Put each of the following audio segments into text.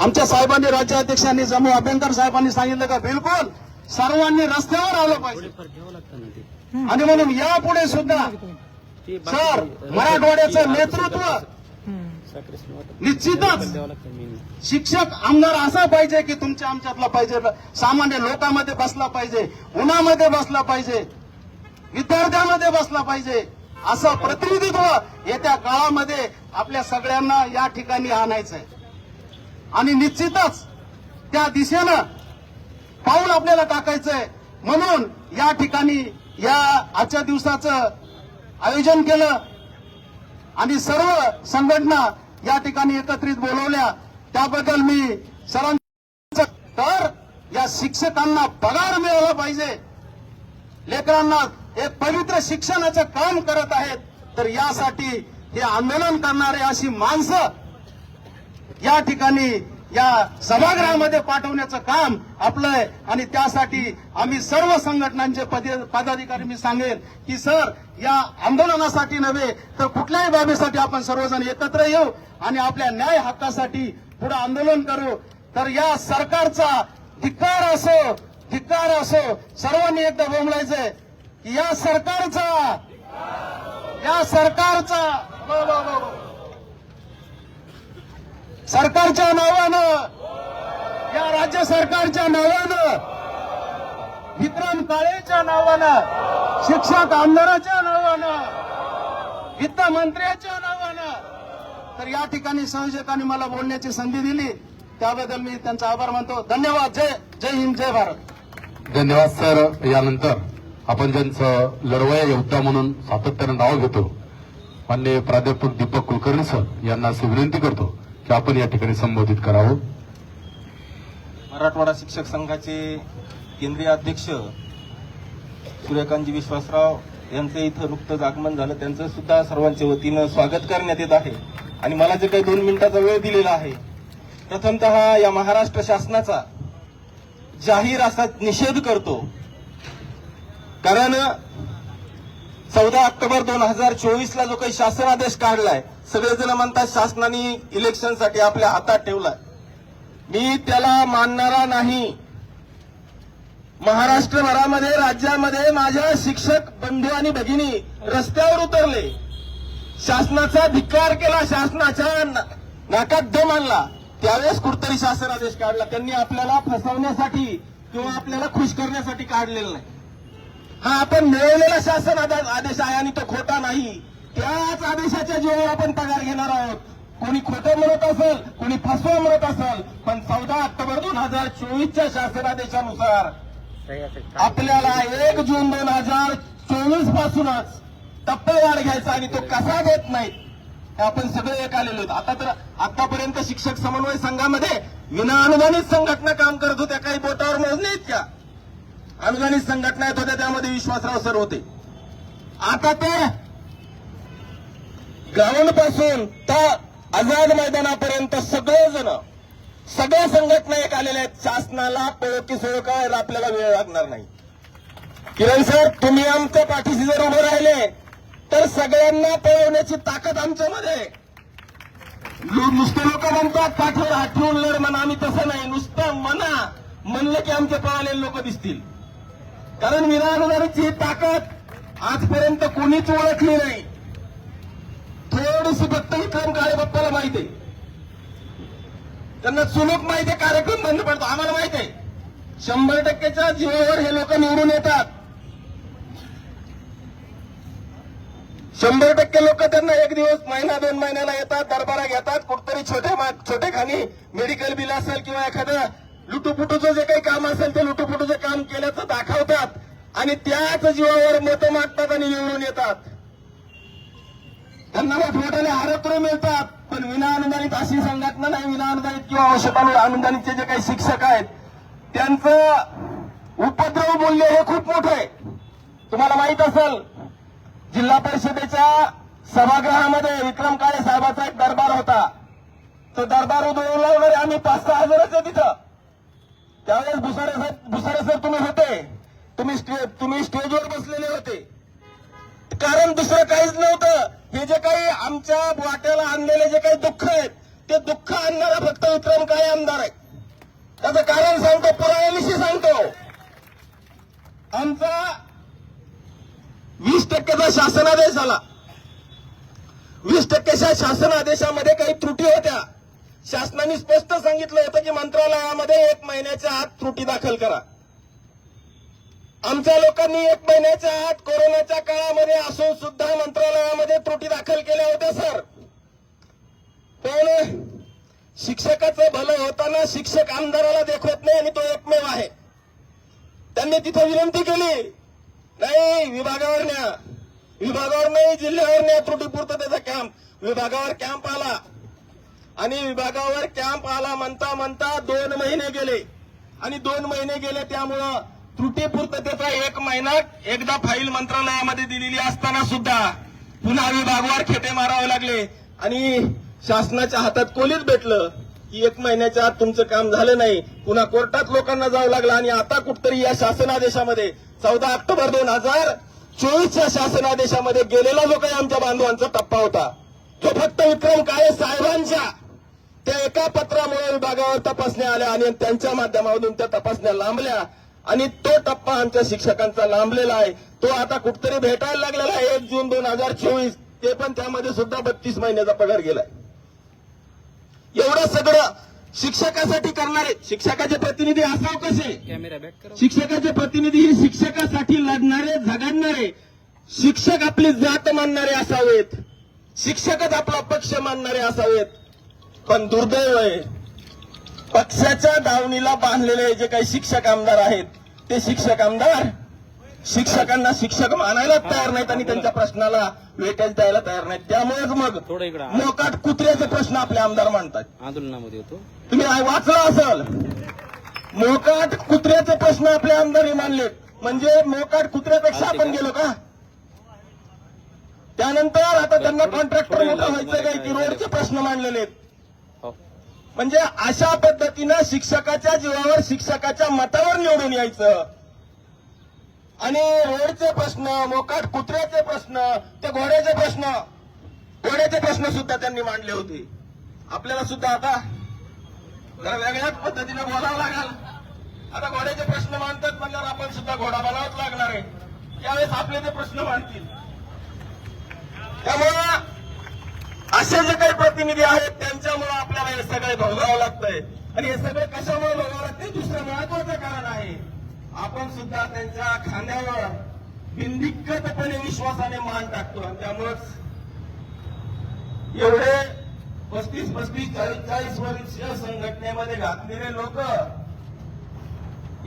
आमच्या साहेबांनी राज्याध्यक्षांनी जम्मू अभ्यंकर साहेबांनी सांगितलं का बिलकुल सर्वांनी रस्त्यावर आलं पाहिजे. आणि म्हणून यापुढे सुद्धा सर मराठवाड्याचं नेतृत्व निश्चितच शिक्षक आमदार असा पाहिजे की तुमच्या आमच्यातला पाहिजे. सामान्य लोकांमध्ये बसला पाहिजे उन्हामध्ये बसला पाहिजे विद्यार्थ्यांमध्ये बसला पाहिजे. असं प्रतिनिधित्व येत्या काळामध्ये आपल्या सगळ्यांना या ठिकाणी आणायचंय. आणि निश्चितच त्या दिशेनं पाऊल आपल्याला टाकायचंय. म्हणून या ठिकाणी या आजच्या दिवसाचं आयोजन केलं आणि सर्व संघटना या ठिकाणी एकत्रित बोलवल्या. त्याबद्दल मी सरांचं तर या शिक्षकांना पगार मिळाला पाहिजे. लेकरांना एक पवित्र शिक्षणाचं काम करत आहेत. तर यासाठी हे आंदोलन करणारे अशी माणसं या ठिकाणी या सभागृहामध्ये पाठवण्याचं काम आपलं आहे आणि त्यासाठी आम्ही सर्व संघटनांचे पदाधिकारी मी सांगेन की सर या आंदोलनासाठी नव्हे तर कुठल्याही बाबीसाठी आपण सर्वजण एकत्र येऊ आणि आपल्या न्याय हक्कासाठी पुढे आंदोलन करू. तर या सरकारचा धिक्कार असो धिक्कार असो सर्वांनी एकदा बोंबलायचंय की या सरकारचा या सरकारचा सरकारच्या नावानं या राज्य सरकारच्या नावानं विक्रम काळेच्या नावानं शिक्षक आमदाराच्या नावानं वित्त मंत्र्याच्या नावानं तर या ठिकाणी संयोजकांनी मला बोलण्याची संधी दिली. त्याबद्दल मी त्यांचा आभार मानतो. धन्यवाद. जय जय हिंद जय भारत. धन्यवाद सर. यानंतर आपण ज्यांचं लढवया योद्धा म्हणून सातत्यानं नाव घेतो. मान्य प्राध्यापक दीपक कुलकर्णी सर यांना अशी विनंती करतो. की आपण या ठिकाणी संबोधित करावं? मराठवाडा शिक्षक संघाचे केंद्रीय अध्यक्ष सूर्यकांतजी विश्वासराव यांचं इथं नुकतंच आगमन झालं. त्यांचं सुद्धा सर्वांच्या वतीनं स्वागत करण्यात येत आहे. आणि मला जे काही दोन मिनिटाचा वेळ दिलेला आहे प्रथमतः या महाराष्ट्र शासनाचा जाहीर असा निषेध करतो. कारण चौदा ऑक्टोबर दोन हजार चोवीसला जो काही शासन आदेश काढलाय सगळेजण म्हणतात शासनाने इलेक्शनसाठी आपल्या हातात ठेवलाय. मी त्याला मानणारा नाही. महाराष्ट्रभरामध्ये राज्यामध्ये माझ्या शिक्षक बंधू आणि भगिनी रस्त्यावर उतरले. शासनाचा धिक्कार केला शासनाच्या नाकात दम आणला. त्यावेळेस कुठतरी शासनादेश काढला. त्यांनी आपल्याला फसवण्यासाठी किंवा आपल्याला खुश करण्यासाठी काढलेला नाही. हा आपण मिळवलेला शासन आदेश आहे आणि तो खोटा नाही. त्याच आदेशाच्या जीवावर आपण पगार घेणार आहोत. कोणी खोटं म्हणत असेल कोणी फसवा म्हणत असेल पण चौदा ऑक्टोबर दोन हजार चोवीसच्या शासनादेशानुसार आपल्याला एक जून दोन हजार चोवीस पासूनच टप्पेवाढ घ्यायचा आणि तो कसा देत नाही आपण सगळे एक आलेलो आहोत. आता तर आतापर्यंत शिक्षक समन्वय संघामध्ये विना अनुदानित संघटना काम करत होत्या. काही बोटावर मोजणे इतक्या अनुदानित संघटना येत होत्या त्यामध्ये विश्वासराव सर होते. आता ते ग्राउंडपासून तर आझाद मैदानापर्यंत सगळेजण सगळ्या संघटना एक आलेल्या आहेत. शासनाला पळो की सोय करायला आपल्याला वेळ लागणार नाही. किरण सर तुम्ही आमच्या पाठीशी जर उभे राहिले तर सगळ्यांना पळवण्याची ताकद आमच्यामध्ये नुसते लोक म्हणतात पाठीवर आठवून लढ म्हणा. आम्ही तसं नाही. नुसतं म्हणा. म्हणलं की आमचे पळालेले लोक दिसतील. कारण विनानुदानाची ही ताकद आजपर्यंत कोणीच ओळखली नाही. थोडीशी फक्त विक्रम काळे बाप्पाला माहिती आहे. त्यांना चुलूक माहिती आहे कार्यक्रम बंद पडतो आम्हाला माहिती आहे. शंभर टक्केच्या जीवावर हे लोक निवडून येतात. शंभर टक्के लोक त्यांना एक दिवस महिना दोन महिन्याला येतात दरबारा घेतात कुठतरी छोटे छोटे खाणी मेडिकल बिल असेल किंवा एखादं लुटूपुटूचं जे काही काम असेल ते लुटूपुटूचं काम केल्याचं दाखवतात आणि त्याच जीवावर मतं मागतात आणि निवडून येतात. त्यांना मोठमोठ्याने आरोग्य मिळतात. पण विनाअनुदानित अशी संघटना नाही. विनाअनुदानित किंवा औषधानु अनुदानितचे जे काही शिक्षक आहेत त्यांचं उपद्रव मूल्य हे खूप मोठं आहे. तुम्हाला माहीत असेल जिल्हा परिषदेच्या सभागृहामध्ये विक्रम काळे साहेबाचा एक दरबार होता. तो दरबार उधळवला वगैरे आम्ही पाच सहा हजारच आहे तिथं. त्यावेळेस भुसारे साहेब भुसारे सर तुम्ही होते. तुम्ही तुम्ही स्टेजवर बसलेले होते. कारण दुसरं काहीच नव्हतं. हे जे काही आमच्या वाट्याला आणलेले जे काही दुःख आहेत ते दुःख आणणारा फक्त विक्रम काळे आमदार आहे त्याचं कारण सांगतो पुराव्याविषयी सांगतो. आमचा वीस टक्केचा शासनादेश झाला. वीस टक्केच्या शासन आदेशामध्ये काही त्रुटी होत्या. शासनाने स्पष्ट सांगितलं होतं की मंत्रालयामध्ये एक महिन्याच्या आत त्रुटी दाखल करा. आमच्या लोकांनी एक महिन्याच्या आत कोरोनाच्या काळामध्ये असून सुद्धा मंत्रालयामध्ये त्रुटी दाखल केल्या होत्या सर. पण शिक्षकाचं भलं होताना शिक्षक आमदाराला देखवत नाही आणि तो एकमेव आहे. त्यांनी तिथे विनंती केली नाही विभागावर न्या. विभागावर नाही जिल्ह्यावर न्या त्रुटीपुरतं त्याचा कॅम्प विभागावर कॅम्प आला. आणि विभागावर कॅम्प आला म्हणता म्हणता दोन महिने गेले. आणि दोन महिने गेले त्यामुळं त्रुटीपूर्ततेचा एक महिना एकदा फाईल मंत्रालयामध्ये दिलेली असताना सुद्धा पुन्हा विभागावर खेटे मारावे लागले. आणि शासनाच्या हातात कोलीच भेटलं की एक महिन्याच्या आत तुमचं काम झालं नाही. पुन्हा कोर्टात लोकांना जावं लागलं आणि आता कुठतरी या शासनादेशामध्ये चौदा ऑक्टोबर दोन हजार चोवीसच्या शासनादेशामध्ये गेलेला जो काही आमच्या बांधवांचा टप्पा होता तो फक्त विक्रम काळे साहेबांच्या त्या एका पत्रामुळे विभागावर तपासण्या आल्या आणि त्यांच्या माध्यमातून त्या तपासण्या लांबल्या. आणि तो टप्पा आमच्या शिक्षकांचा लांबलेला आहे. तो आता कुठतरी भेटायला लागलेला आहे. एक जून दोन हजार चोवीस. ते पण त्यामध्ये सुद्धा बत्तीस महिन्याचा पगार गेलाय. एवढं सगळं शिक्षकासाठी करणारे शिक्षकाचे प्रतिनिधी असाव कसे? शिक्षकाचे प्रतिनिधी हे शिक्षकासाठी लढणारे झगडणारे. शिक्षक आपली जात मानणारे असावेत. शिक्षकच आपला पक्ष मानणारे असावेत. पण दुर्दैव आहे पक्षाच्या दावणीला बांधलेले जे काही शिक्षक आमदार आहेत ते शिक्षक आमदार शिक्षकांना शिक्षक मानायला तयार नाहीत आणि त्यांच्या प्रश्नाला वेटेज द्यायला तयार नाहीत. त्यामुळेच मग. मोकाट कुत्र्याचे प्रश्न आपले आमदार मांडतात. आंदोलनामध्ये होतो. तुम्ही वाचलं असेल? मोकाट कुत्र्याचे प्रश्न आपले आमदारही मानले म्हणजे मोकाट कुत्र्यापेक्षा आपण गेलो का? त्यानंतर आता त्यांना कॉन्ट्रॅक्टर मोठं व्हायचं काय की रोडचे प्रश्न मांडलेले आहेत. म्हणजे अशा पद्धतीनं शिक्षकाच्या जीवावर शिक्षकाच्या मतावर निवडून यायचं. आणि रोडचे प्रश्न मोकाट कुत्र्याचे प्रश्न ते घोड्याचे प्रश्न घोड्याचे प्रश्न सुद्धा त्यांनी मांडले होते. आपल्याला सुद्धा आता जरा वेगळ्याच पद्धतीने बोलावं लागेल. आता घोड्याचे प्रश्न मांडतात म्हणल्यावर आपण सुद्धा घोडा बनावाच लागणार आहे. त्यावेळेस आपले ते प्रश्न मांडतील. त्यामुळे असे जे काही प्रतिनिधी आहेत त्यांच्यामुळे आपल्याला हे सगळे भोगावं लागतंय. आणि हे सगळे कशामुळे भोगावं लागतंय? दुसरं महत्वाचं कारण आहे आपण सुद्धा त्यांच्या खांद्यावर बिनदिक्कतपणे विश्वासाने मान टाकतो. आणि त्यामुळेच एवढे पस्तीस पस्तीस चाळीस चाळीस वर्षीय संघटनेमध्ये घातलेले लोक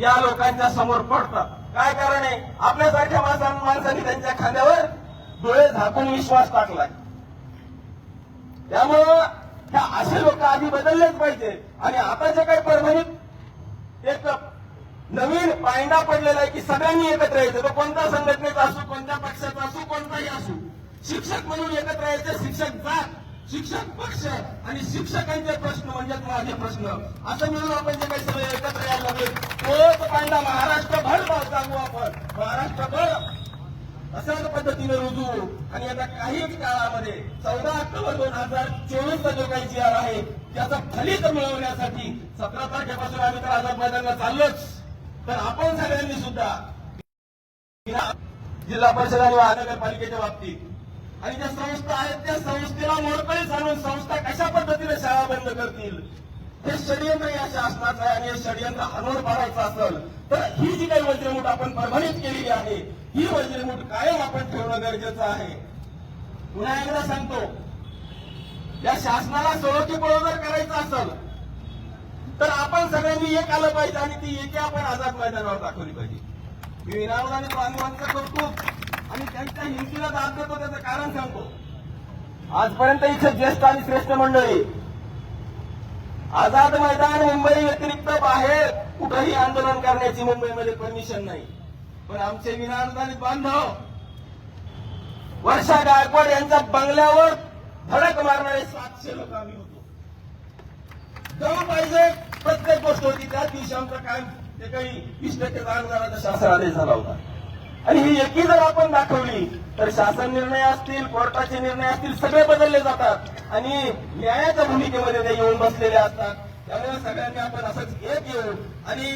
या लोकांच्या समोर पडतात. काय कारण आहे? आपल्यासारख्या माणसांनी त्यांच्या खांद्यावर डोळे झाकून विश्वास टाकलाय. त्यामुळं ह्या असे लोक आधी बदललेच पाहिजे. आणि आता जे काही परभणीत एक नवीन पायंडा पडलेला आहे की सगळ्यांनी एकत्र यायचं. तो कोणत्या संघटनेचा असू कोणत्या पक्षाचा असू कोणताही असू. शिक्षक म्हणून एकत्र यायचे शिक्षक जात शिक्षक पक्ष आणि शिक्षकांचे प्रश्न म्हणजे माझे प्रश्न. असं मिळून आपण जे काही सगळे एकत्र यायला लागले. तोच पायंडा महाराष्ट्रभर जागू आपण. महाराष्ट्रभर. अशाच पद्धतीने रुजू. आणि आता काही काळामध्ये चौदा ऑक्टोबर दोन हजार चोवीसचा जो काही जी आर आहे त्याचं फलित मिळवण्यासाठी सतरा तारखेपासून आम्ही तर आझाद मैदानला चाललोच. तर आपण सगळ्यांनी सुद्धा जिल्हा परिषद आणि महानगरपालिकेच्या बाबतीत आणि ज्या संस्था आहेत त्या संस्थेला मोडकळीस आणून संस्था कशा पद्धतीने शाळा बंद करतील हे षडयंत्र या शासनाचं आहे आणि हे षडयंत्र हाणून पाडायचं असेल तर ही जी काही वज्रमूठ आपण परभणीत केलेली आहे ही वज्रमूठ कायम आपण ठेवणं गरजेचं आहे. पुन्हा एकदा सांगतो या शासनाला सोडोकी पळो जर करायचं असेल तर आपण सगळ्यांनी एक आलं पाहिजे आणि ती एके आपण आझाद मैदानावर दाखवली पाहिजे. मी विनावड आणि बांधवांचं कौतुक आणि त्यांच्या हिमतीला दाद देतो त्याचं कारण सांगतो. आजपर्यंत इथे ज्येष्ठ आणि श्रेष्ठ मंडळी आझाद मैदान मुंबई व्यतिरिक्त बाहेर कुठंही आंदोलन करण्याची मुंबईमध्ये परमिशन नाही. पण आमचे विनाअनुदानित बांधव वर्षा गायकवाड यांच्या बंगल्यावर धडक मारणारे सातशे लोक आम्ही होतो. जाऊ पाहिजे प्रत्येक गोष्ट होती त्याच दिवशी आमचं काय ते काही वीस टक्के अनुदानाचा शासन आदेश झाला होता. आणि ही एकी जर आपण दाखवली तर शासन निर्णय असतील कोर्टाचे निर्णय असतील सगळे बदलले जातात. आणि न्यायाच्या भूमिकेमध्ये ते येऊन बसलेले असतात. त्यामुळे सगळ्यांनी आपण असंच एक येऊ. आणि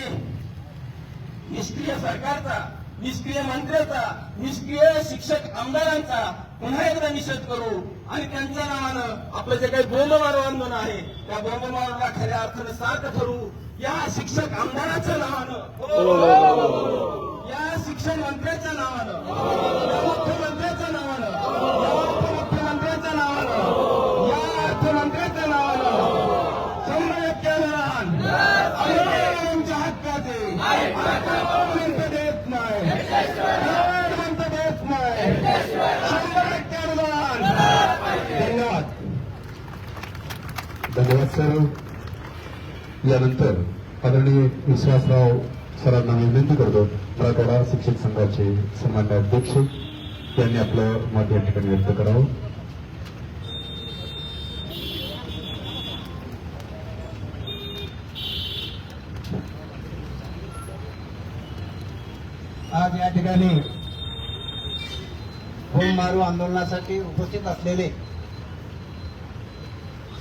निष्क्रिय सरकारचा निष्क्रिय मंत्र्याचा निष्क्रिय शिक्षक आमदारांचा पुन्हा एकदा निषेध करू. आणि त्यांच्या नावानं आपलं जे काही बोंब आंदोलन आहे त्या बोंब खऱ्या अर्थानं सार्थ ठरू. या शिक्षक आमदाराच्या नावानं. हो, हो, हो, या शिक्षण मंत्र्याच्या नावानं या मुख्यमंत्र्याच्या नावानं या उपमुख्यमंत्र्याच्या नावानं या अर्थमंत्र्याच्या नावानं शंभर टक्के लहान आमच्या हक्काचे म्हणत देत नाही. म्हणत देत नाही. शंभर टक्के अनुदान धन्यवाद. धन्यवाद सर. यानंतर आदरणीय विश्वासराव सरांना मी विनंती करतो. मराठवाडा शिक्षक संघाचे सन्मान्य अध्यक्ष त्यांनी आपलं मत या ठिकाणी व्यक्त करावं. आज या ठिकाणी होम मारू आंदोलनासाठी उपस्थित असलेले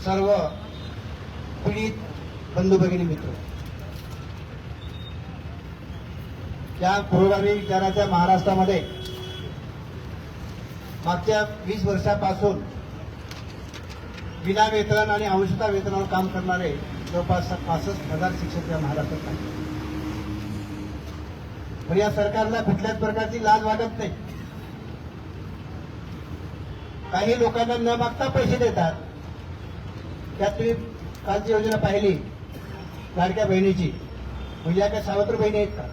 सर्व पीडित बंधू भगिनी मित्र त्या पुरोगामी विचाराच्या महाराष्ट्रामध्ये मागच्या वीस वर्षापासून विना वेतन आणि अंशता वेतनावर काम करणारे जवळपास पासष्ट हजार शिक्षक या महाराष्ट्रात आहेत. पण या सरकारला कुठल्याच प्रकारची लाज वाटत नाही. काही लोकांना न मागता पैसे देतात. त्यात तुम्ही कालची योजना पाहिली लाडक्या बहिणीची. म्हणजे या काय सावत्र बहिणी आहेत का?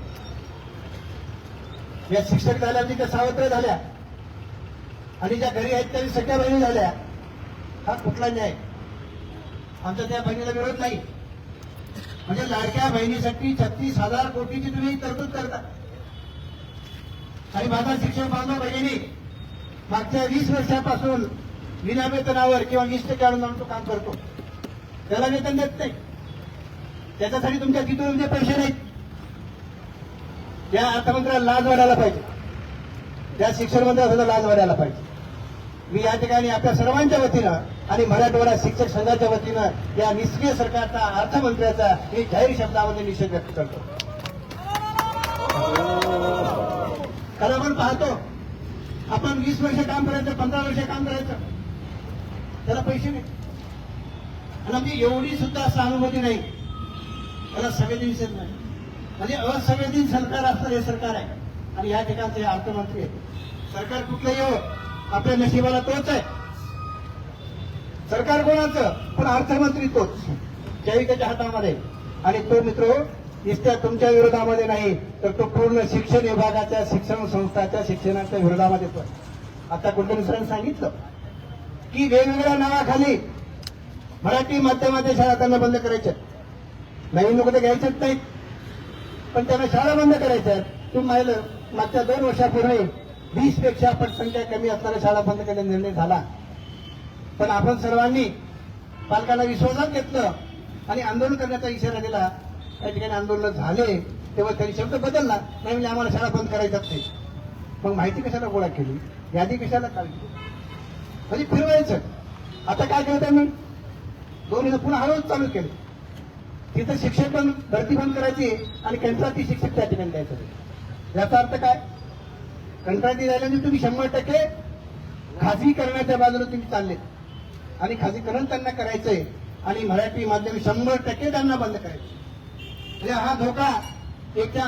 या शिक्षक झाल्या म्हणजे त्या सावत्र झाल्या. आणि ज्या घरी आहेत त्या सगळ्या बहिणी झाल्या. हा कुठला न्याय? आमचा त्या बहिणीला विरोध नाही. म्हणजे लाडक्या बहिणीसाठी छत्तीस हजार कोटीची तुम्ही तरतूद करता. आणि माझा शिक्षक बांधव बहिणी मागच्या वीस वर्षापासून विना वेतनावर किंवा वीस टक्के अनुदान तो काम करतो. त्याला वेतन देत नाही. त्याच्यासाठी तुमच्या किती पैसे नाहीत. त्या अर्थमंत्र्याला लाज वाढायला पाहिजे. त्या शिक्षण मंत्र्याला सुद्धा लाज वाढायला पाहिजे. मी या ठिकाणी आपल्या सर्वांच्या वतीनं आणि मराठवाडा शिक्षक संघाच्या वतीनं या निष्क्रिय सरकारचा अर्थमंत्र्याचा मी जाहीर शब्दामध्ये निषेध व्यक्त करतो. कारण आपण पाहतो आपण वीस वर्ष काम करायचं पंधरा वर्ष काम करायचं. त्याला पैसे नाही. आणि आमची एवढी सुद्धा सहानुभूती नाही. त्याला सगळे दिवस नाही म्हणजे असंवेदीन सरकार असतं हे सरकार आहे. आणि या ठिकाणचे हे अर्थमंत्री आहे सरकार कुठलंही हो आपल्या नशिबाला तोच आहे. सरकार कोणाचं? पण अर्थमंत्री तोच. जैविकाच्या त्याच्या हातामध्ये. आणि तो मित्र नुसत्या तुमच्या विरोधामध्ये नाही तर तो पूर्ण शिक्षण विभागाच्या शिक्षण संस्थाच्या शिक्षणाच्या विरोधामध्ये पण आता कुठल्या सरांनी सांगितलं? की वेगवेगळ्या नावाखाली मराठी माध्यमाच्या शाळा त्यांना बंद करायच्या नवीन लोक तर घ्यायचेच नाहीत. पण त्यांना शाळा बंद करायच्या तू माहिलं मागच्या दोन वर्षापूर्वी वीसपेक्षा पण संख्या कमी असणाऱ्या शाळा बंद करण्याचा निर्णय झाला. पण आपण सर्वांनी पालकांना विश्वासात घेतलं आणि आंदोलन करण्याचा इशारा दिला. त्या ठिकाणी आंदोलन झाले तेव्हा त्यांनी शब्द बदलला. नाही म्हणजे आम्हाला शाळा बंद करायच्यात नाही. मग माहिती कशाला गोळा केली? यादी कशाला काढली? म्हणजे फिरवायचं. आता काय केलं आम्ही दोन हजार पुन्हा हळूहळू चालू केलं. तिथं शिक्षक पण भरती बंद करायची आणि कंत्राटी शिक्षक त्या ठिकाणी द्यायचं. याचा अर्थ काय? कंत्राटी झाल्याने तुम्ही शंभर टक्के खाजगीकरणाच्या बाजूला तुम्ही चालले आणि खाजगीकरण त्यांना करायचंय आणि मराठी माध्यम शंभर टक्के त्यांना बंद करायचं म्हणजे हा धोका एकट्या त्या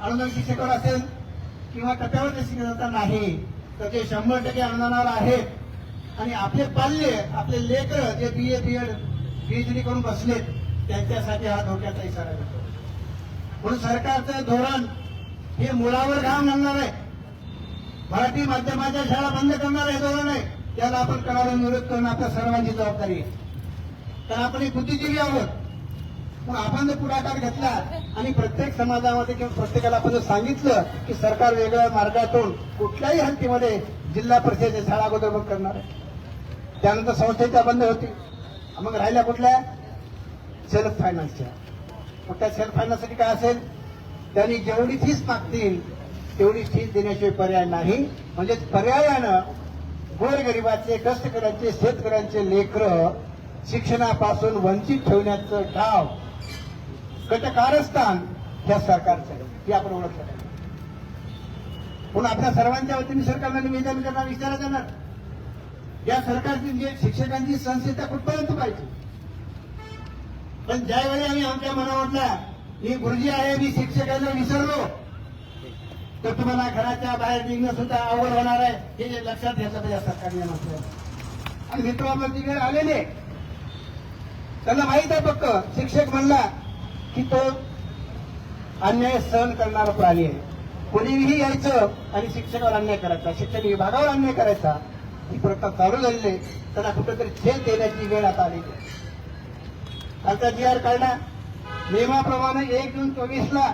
अनुदान शिक्षकावर असेल किंवा टप्प्यावरच्या शिक्षकाचा नाही तर ते शंभर टक्के अनुदानावर आहेत. आणि आपले पाल्य आपले लेकर जे बी ए बी एड पीएचडी करून बसलेत त्यांच्यासाठी हा धोक्याचा इशारा देतो. म्हणून सरकारचं धोरण हे मुळावर घाम घालणार आहे. मराठी माध्यमाच्या शाळा बंद करणार हे धोरण आहे. त्याला आपण कडाडून विरोध करणं आपल्या सर्वांची जबाबदारी आहे. तर आपण एक बुद्धिजीवी आहोत. पण आपण जर पुढाकार घेतला आणि प्रत्येक समाजामध्ये किंवा प्रत्येकाला आपण जर सांगितलं की सरकार वेगळ्या मार्गातून कुठल्याही हद्दीमध्ये जिल्हा परिषदेच्या शाळा अगोदर बंद करणार आहे. त्यानंतर संस्थेच्या बंद होती मग राहिल्या कुठल्या? सेल्फ फायनान्सच्या मग त्या सेल्फ फायनान्ससाठी काय असेल? त्यांनी जेवढी फीस मागतील तेवढी फीस देण्याशिवाय पर्याय नाही. म्हणजे पर्यायानं गोरगरिबाचे कष्टकऱ्यांचे शेतकऱ्यांचे लेकर शिक्षणापासून वंचित ठेवण्याचं डाव कटकारस्थान ह्या सरकारचं हे आपण ओळखलं पाहिजे. म्हणून आपल्या सर्वांच्या वतीने सरकारला निवेदन करणार विचारा जाणार. या सरकारची जे शिक्षकांची संस्था कुठपर्यंत पाहिजे? पण ज्यावेळी आम्ही आमच्या मनावरला मी गुरुजी आहे मी शिक्षकांना विसरलो तर तुम्हाला घराच्या बाहेर निघणं सुद्धा अवघड होणार आहे. हे जे लक्षात घ्यायचं पाहिजे सरकारने म्हटलं आणि मित्रांवरती तिकडे आलेले. त्यांना माहीत आहे फक्त शिक्षक म्हणला की तो अन्याय सहन करणारा प्राणी आहे. कोणीही यायचं आणि शिक्षकावर अन्याय करायचा शिक्षण विभागावर अन्याय करायचा ही प्रथा चालू झालेली आहे. त्यांना कुठेतरी छेद देण्याची वेळ आता आलेली आहे. कालचा जी आर काढला नियमाप्रमाणे एक जून चोवीसला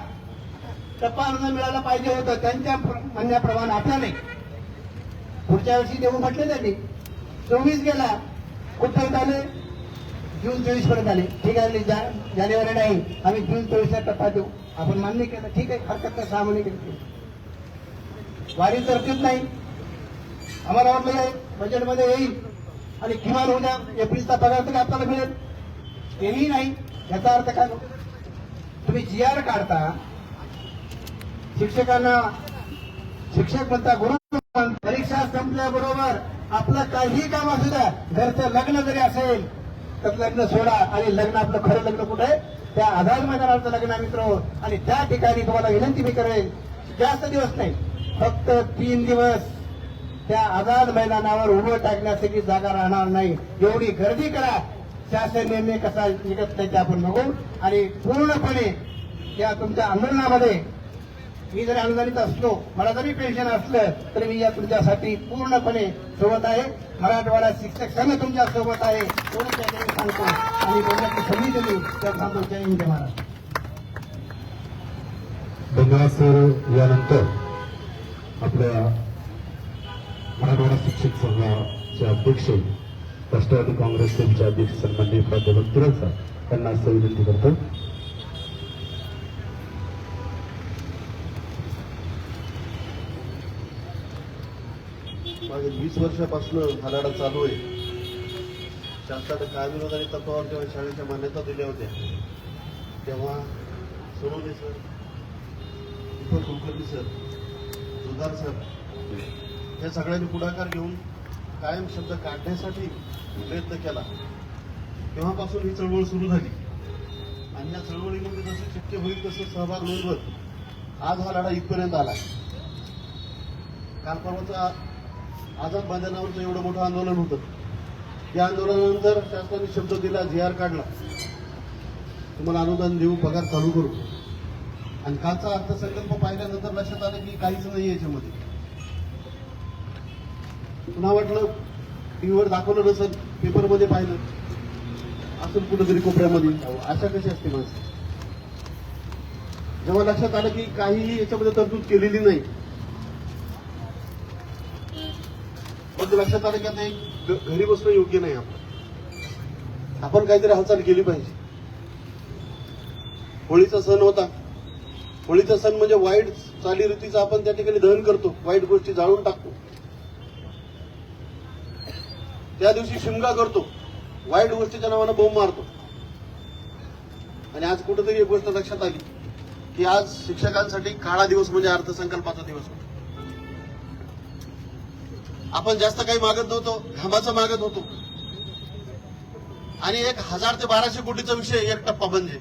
टप्पा अनुदान मिळायला पाहिजे होतं त्यांच्या म्हणण्याप्रमाणे आता नाही. पुढच्या वर्षी देऊ म्हटले त्यांनी. चोवीस गेला कुठपर्यंत आले जून चोवीसपर्यंत आले. ठीक आहे जा- जानेवारी नाही आम्ही जून चोवीसला टप्पा देऊ. आपण मान्य केलं ठीक आहे हरकत नाही सहा महिने केली वारी तरतूद नाही. आम्हाला वाटलं बजेटमध्ये येईल आणि किमान उद्या एप्रिलचा पगार तरी आपल्याला मिळेल. तेही नाही. याचा अर्थ काय? तुम्ही जी आर काढता. शिक्षकांना शिक्षक म्हणता गुरु परीक्षा संपल्याबरोबर आपलं काहीही काम असू द्या. घरचं लग्न जरी असेल तर लग्न सोडा आणि लग्न आपलं खरं लग्न कुठं आहे? त्या आझाद मैदानाचं लग्न आहे मित्र. आणि त्या ठिकाणी तुम्हाला विनंती मी करेल जास्त दिवस नाही फक्त तीन दिवस त्या आझाद मैदानावर उभं टाकण्यासाठी जागा राहणार नाही. एवढी गर्दी करा. शासन निर्णय कसा निघत त्याचे आपण बघू आणि पूर्णपणे या तुमच्या आंदोलनामध्ये मी जरी अनुदानित असलो मला जरी पेन्शन असलं तरी मी या तुमच्यासाठी पूर्णपणे सोबत आहे. मराठवाडा शिक्षक संघ तुमच्यासोबत आहे. एवढं त्या सांगतो. आणि बोलण्याची संधी दिली तर सांगतो. जय हिंद महाराज धन्यवाद सर. यानंतर आपल्या मराठवाडा शिक्षक संघाचे अध्यक्ष राष्ट्रवादी काँग्रेस सेलचे अध्यक्ष सन्माननीय प्राध्यापक तुरल सर त्यांना असं विनंती करतो. मागे वीस वर्षापासून हा लढा चालू आहे. शासनाने कायविरोध आणि तत्वावर जेव्हा शाळेच्या मान्यता दिल्या होत्या तेव्हा Sonawane sir Deepak Kulkarni sir Judar sir या सगळ्यांनी पुढाकार घेऊन कायम शब्द काढण्यासाठी प्रयत्न केला. तेव्हापासून ही चळवळ सुरू झाली. आणि या चळवळीमध्ये जसं शक्य होईल तसं सहभाग नोंदवत आज हा लढा इथपर्यंत आला. काल परवाचा आझाद मैदानावरचं एवढं मोठं आंदोलन होतं. त्या आंदोलनानंतर शासनाने शब्द दिला जी आर काढला. तुम्हाला अनुदान देऊ पगार चालू करू. आणि कालचा अर्थसंकल्प पाहिल्यानंतर लक्षात आलं की काहीच नाही याच्यामध्ये. पुन्हा वाटलं टीव्हीवर दाखवलं नसेल पेपरमध्ये पाहिलं. असं कुठेतरी कोपऱ्यामध्ये. आशा कशी असते माणसं? जेव्हा लक्षात आलं की काहीही याच्यामध्ये तरतूद केलेली नाही पण लक्षात आलं की आता घरी बसणं योग्य नाही आपण आपण काहीतरी हालचाल केली पाहिजे. होळीचा सण होता. होळीचा सण म्हणजे वाईट चालीरीतीचं आपण त्या ठिकाणी दहन करतो. वाईट गोष्टी जाळून टाकतो. त्या दिवशी शिमगा करतो. वाईट गोष्टीच्या नावानं बोंब मारतो. आणि आज कुठेतरी एक गोष्ट लक्षात आली की आज शिक्षकांसाठी काळा दिवस म्हणजे अर्थसंकल्पाचा दिवस होता. आपण जास्त काही मागत नव्हतो घामाचं मागत होतो. आणि एक हजार ते बाराशे कोटीचा विषय एक टप्पा म्हणजे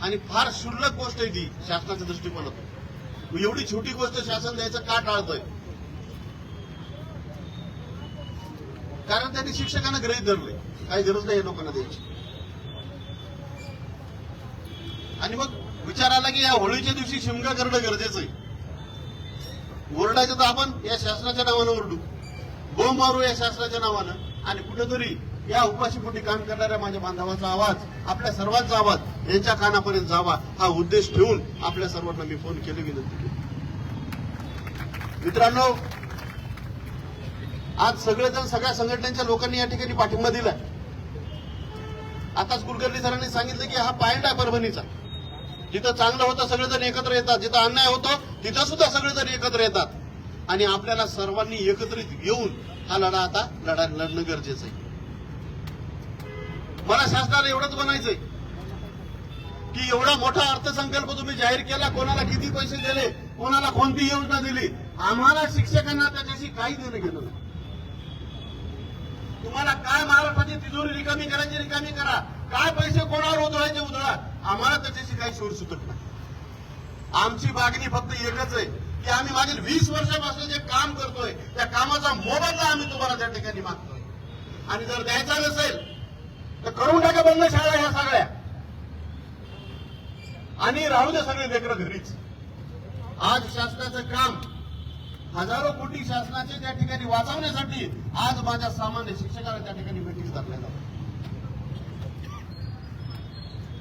आणि फार क्षुल्लक गोष्ट आहे ती शासनाच्या दृष्टिकोनातून. एवढी छोटी गोष्ट शासन द्यायचं का टाळतोय? कारण त्यांनी शिक्षकांना गृहीत धरले काही गरज नाही लोकांना द्यायची. आणि मग विचार आला की या होळीच्या दिवशी शिमगा करणं गरजेचं आहे. ओरडायचं तर आपण या शासनाच्या नावानं ओरडू. बो मारू या शासनाच्या नावानं. आणि कुठेतरी या उपाशीपोटी काम करणाऱ्या माझ्या बांधवाचा आवाज आपल्या सर्वांचा आवाज यांच्या कानापर्यंत जावा हा उद्देश ठेवून आपल्या सर्वांना मी फोन केले विनंती केली. मित्रांनो आज सगळेजण सगळ्या संघटनांच्या लोकांनी या ठिकाणी पाठिंबा दिलाय. आताच कुलकर्णी सरांनी सांगितलं की हा पॉइंट आहे परभणीचा जिथं चांगलं होतं सगळेजण एकत्र येतात. जिथं अन्याय होतो तिथं सुद्धा सगळेजण एकत्र येतात. आणि आपल्याला सर्वांनी एकत्रित येऊन हा लढा आता लढा लढणं गरजेचं आहे. मला शासनाला एवढंच म्हणायचंय की एवढा मोठा अर्थसंकल्प तुम्ही जाहीर केला कोणाला किती पैसे दिले कोणाला कोणती योजना दिली आम्हाला शिक्षकांना त्याच्याशी काही देणं गेलं नाही. तुम्हाला काय महाराष्ट्राची तिजोरी रिकामी करायची रिकामी करा. काय पैसे कोणावर उधळायचे उधळा. आम्हाला त्याच्याशी काही शोर सुटत नाही. आमची मागणी फक्त एकच आहे की आम्ही मागील वीस वर्षापासून जे काम करतोय त्या कामाचा मोबदला आम्ही तुम्हाला त्या ठिकाणी मागतोय. आणि जर द्यायचा नसेल तर करून टाका बंद शाळा ह्या सगळ्या. आणि राहू द्या सगळे लेकरं घरीच. आज शासनाचं काम हजारो कोटी शासनाचे त्या ठिकाणी वाचवण्यासाठी आज माझ्या सामान्य शिक्षकाला त्या ठिकाणी भेटीस टाकण्यात जातात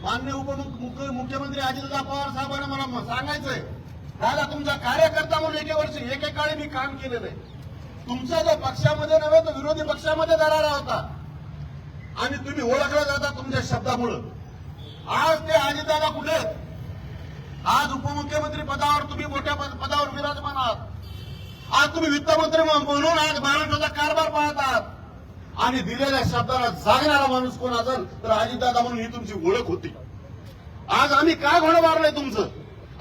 मान्य उपमुख्यमंत्री मुख्यमंत्री पवार साहेबांना मला सांगायचंय दादा तुमचा कार्यकर्ता म्हणून एके वर्षी एकेकाळी मी काम केलेलं आहे. तुमचा जो पक्षामध्ये नव्हे तो विरोधी पक्षामध्ये दरारा होता. आणि तुम्ही ओळखला जाता तुमच्या शब्दामुळं. आज ते अजितदादा कुठे आहेत? आज उपमुख्यमंत्री पदावर तुम्ही मोठ्या पद- पदावर विराजमान आहात. आज तुम्ही वित्तमंत्री म्हणून म्हणून आज महाराष्ट्राचा कारभार पाहत आहात. आणि दिलेल्या शब्दाला जागणारा माणूस कोण असेल तर अजितदादा म्हणून ही तुमची ओळख होती. आज आम्ही काय घोडं मारलंय तुमचं?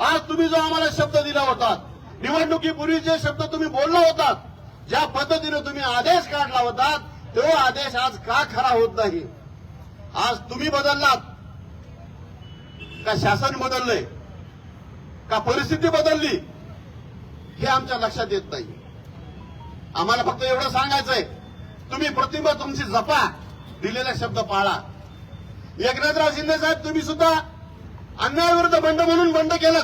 आज तुम्ही जो आम्हाला शब्द दिला होता निवडणुकीपूर्वी जे शब्द तुम्ही बोलला होता ज्या पद्धतीने तुम्ही आदेश काढला होता तो आदेश आज का खरा होत नाही? आज तुम्ही बदललात. का शासन बदललंय? का परिस्थिती बदलली? हे आमच्या लक्षात येत नाही. आम्हाला फक्त एवढं सांगायचंय तुम्ही प्रतिमा तुमची जपा दिलेला शब्द पाळा. एकनाथराव शिंदे साहेब तुम्ही सुद्धा अन्यायाविरुद्ध बंड म्हणून बंड केलं.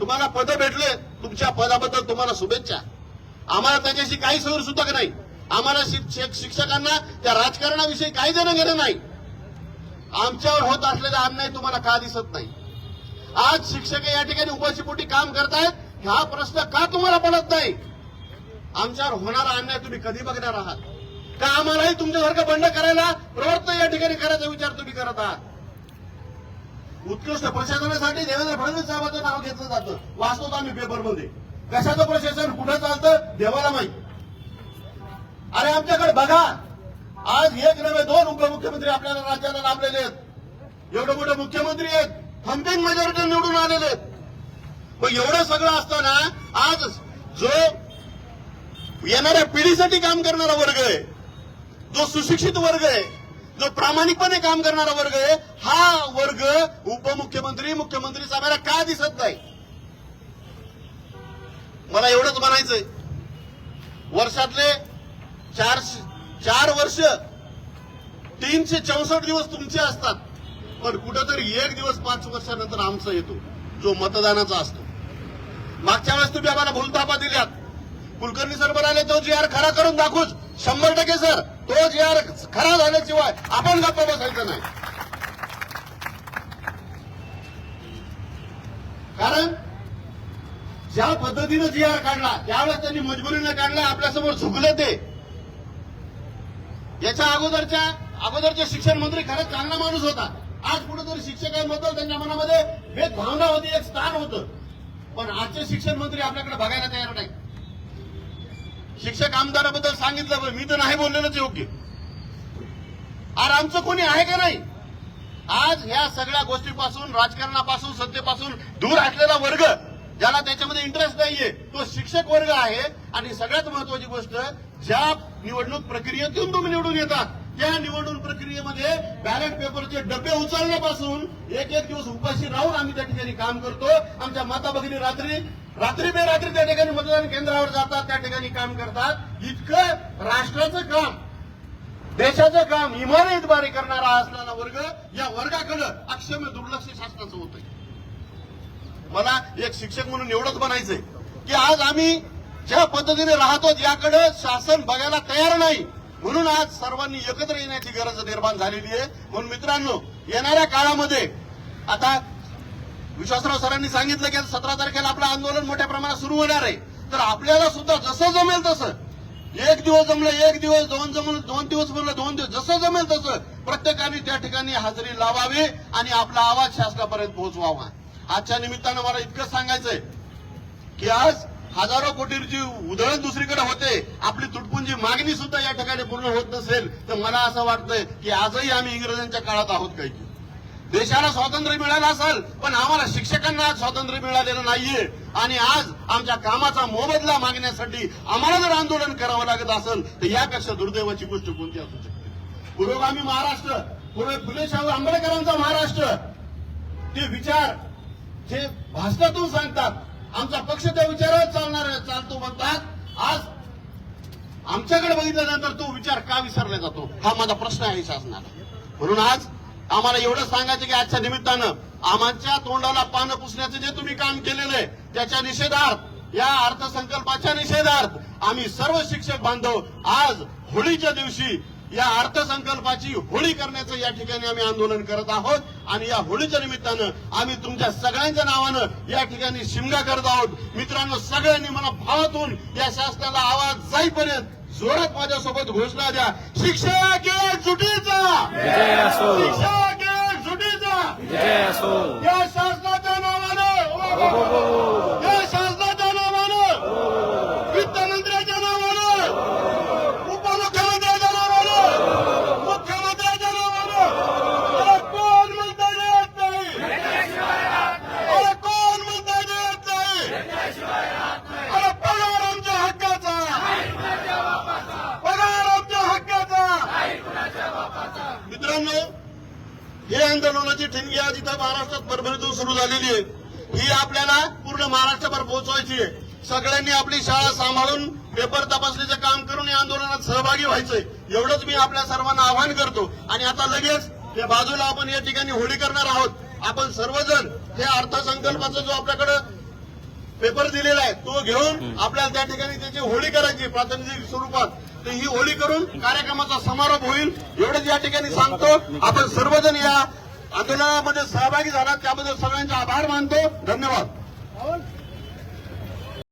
तुम्हाला पद भेटले तुमच्या पदाबद्दल तुम्हाला शुभेच्छा. आम्हाला त्याच्याशी काही सौर सुद्धा नाही. आम्हाला शिक्षकांना त्या राजकारणाविषयी काही देणं घेणं नाही. आमच्यावर होत असलेला अन्याय तुम्हाला का दिसत नाही? आज शिक्षक या ठिकाणी उपाशीपोटी काम करतायत हा प्रश्न का तुम्हाला पडत नाही? आमच्यावर होणारा अन्याय तुम्ही कधी बघणार आहात? का आम्हालाही तुमच्यासारखं बंड करायला प्रवृत्त या ठिकाणी करायचा विचार तुम्ही करत आहात? उत्कृष्ट प्रशासनासाठी देवेंद्र फडणवीस साहेबांचं नाव घेतलं जातं. वाचतो आम्ही पेपरमध्ये कशाचं प्रशासन कुठं चालतं देवाला माहीत. अरे आमच्याकडे बघा. आज एक नव्हे दोन उपमुख्यमंत्री आपल्याला राज्याला लाभलेले आहेत. एवढे मोठे मुख्यमंत्री आहेत. थम्पिंग मेजॉरिटी निवडून आलेले आहेत. मग एवढं सगळं असताना आज जो येणाऱ्या पिढीसाठी काम करणारा वर्ग आहे जो सुशिक्षित वर्ग आहे जो प्रामाणिकपणे काम करणारा वर्ग आहे हा वर्ग उपमुख्यमंत्री मुख्यमंत्री साहेबांना का दिसत नाही? मला एवढंच म्हणायचंय. वर्षातले चार चार वर्ष तीनशे चौसष्ट दिवस तुमचे असतात. पण कुठंतरी एक दिवस पाच वर्षानंतर आमचा येतो जो मतदानाचा असतो. मागच्या वेळेस तुम्ही आम्हाला भूलथापा दिल्यात. कुलकर्णी सर म्हणाले तो जी आर खरा करून दाखवूच. शंभर टक्के सर. तो जी आर खरा झाल्याशिवाय आपण गप्पा बसायचं नाही. कारण ज्या पद्धतीनं जी आर काढला त्यावेळेस त्यांनी मजबुरीनं काढला आपल्यासमोर झुकलं ते. याच्या अगोदरच्या अगोदरचे शिक्षण मंत्री खरंच चांगला माणूस होता. आज कुठेतरी शिक्षकांबद्दल त्यांच्या मनामध्ये भेदभावना होती एक स्थान होतं. पण आजचे शिक्षण मंत्री आपल्याकडे बघायला तयार नाही शिक्षक आमदाराबद्दल सांगितलं बरं, मी तर नाही बोललेलंच योग्य आर आमचं कोणी आहे का नाही? आज ह्या सगळ्या गोष्टीपासून राजकारणापासून सत्तेपासून दूर असलेला वर्ग ज्याला त्याच्यामध्ये इंटरेस्ट नाहीये तो शिक्षक वर्ग आहे. आणि सगळ्यात महत्वाची गोष्ट ज्या निवडणूक प्रक्रियेतून तुम्ही निवडून येतात. त्या निवडणूक प्रक्रियेमध्ये बॅलेट पेपरचे डबे उचलण्यापासून एक एक दिवस उपाशी राहून आम्ही त्या ठिकाणी काम करतो. आमच्या माता भगिनी रात्री रात्री बेरात्री त्या ठिकाणी मतदान केंद्रावर जातात त्या ठिकाणी काम करतात. इतकं राष्ट्राचं काम देशाचं काम इमारतीद्वारे करणारा असणारा वर्ग या वर्गाकडं अक्षम्य दुर्लक्ष शासनाचं होतंय. मला एक शिक्षक म्हणून एवढंच म्हणायचंय की आज आम्ही ज्या पद्धतीने राहतो याकडे शासन बघायला तयार नाही. म्हणून आज सर्वांनी एकत्र येण्याची गरज निर्माण झालेली आहे. म्हणून मित्रांनो येणाऱ्या काळामध्ये आता विश्वासराव सरांनी सांगितलं की सतरा तारखेला आपलं आंदोलन मोठ्या प्रमाणात सुरू होणार आहे. तर आपल्याला सुद्धा जसं जमेल तसं एक दिवस जमलं एक दिवस दोन जमलं दोन दिवस म्हणलं दोन दिवस जसं जमेल तसं प्रत्येकाने त्या ठिकाणी हजेरी लावावी आणि आपला आवाज शासनापर्यंत पोहोचवावा. आजच्या निमित्तानं मला इतकं सांगायचंय की आज हजारो कोटीची उधळण दुसरीकडे होते. आपली तुटपुंजी मागणी सुद्धा या ठिकाणी पूर्ण होत नसेल तर मला असं वाटतंय की आजही आम्ही इंग्रजांच्या काळात आहोत काही. देशाला स्वातंत्र्य मिळालं असेल पण आम्हाला शिक्षकांना आज स्वातंत्र्य मिळालेलं नाहीये. आणि आज आमच्या कामाचा मोबदला मागण्यासाठी आम्हाला जर आंदोलन करावं लागत असेल तर यापेक्षा दुर्दैवाची गोष्ट कोणती असू शकते? पुरोगामी महाराष्ट्र पुढे फुले शाहू आंबेडकरांचा महाराष्ट्र. ते विचार जे भाषणातून सांगतात आमचा पक्ष त्या विचारावर चालणार चालतो म्हणतात. आज आमच्याकडे बघितल्यानंतर तो विचार का विसरला जातो? हा माझा प्रश्न आहे शासनाला. म्हणून आज आम्हाला एवढं सांगायचं की आजच्या निमित्तानं आमच्या तोंडाला पानं पुसण्याचं जे तुम्ही काम केलेलं आहे त्याच्या निषेधार्थ या अर्थसंकल्पाच्या निषेधार्थ आम्ही सर्व शिक्षक बांधव आज होळीच्या दिवशी या अर्थसंकल्पाची होळी करण्याचं या ठिकाणी आम्ही आंदोलन करत आहोत. आणि या होळीच्या निमित्तानं आम्ही तुमच्या सगळ्यांच्या नावानं या ठिकाणी शिमगा करत आहोत. मित्रांनो सगळ्यांनी मला भावातून या शासनाला आवाज जाईपर्यंत जोरात माझ्यासोबत घोषणा द्या. शिक्षक एक जुटीचा! शिक्षक एक जुटीचा! या शासनाच्या नावानं या शासनाच्या नावानं वित्तमंत्र्याच्या नावानं उपमुख्यमंत्र्याच्या नावानं मुख्यमंत्र्याच्या नावानं अरे कोण म्हणता येत नाही अरे कोण म्हणता येत नाही अरे पगार आमच्या हक्काचा पगार आमच्या हक्काचा मित्रांनो हे आंदोलनाची ठिणगी आज इथं महाराष्ट्रात परभणीतून सुरू झालेली आहे. ही आपल्याला पूर्ण महाराष्ट्रभर पोहोचवायची आहे. सगळ्यांनी आपली शाळा सांभाळून पेपर तपासणीचं काम करून या आंदोलनात सहभागी व्हायचंय. एवढंच मी आपल्या सर्वांना आवाहन करतो. आणि आता लगेच या बाजूला आपण या ठिकाणी होळी करणार आहोत. आपण सर्वजण हे अर्थसंकल्पाचा जो आपल्याकडं पेपर दिलेला आहे तो घेऊन आपल्याला त्या ठिकाणी त्याची होळी करायची प्रातिनिधिक स्वरूपात. तर ही होळी करून कार्यक्रमाचा समारोप होईल. एवढंच या ठिकाणी सांगतो. आपण सर्वजण या आंदोलनामध्ये सहभागी झाला त्याबद्दल सगळ्यांचे आभार मानतो. धन्यवाद.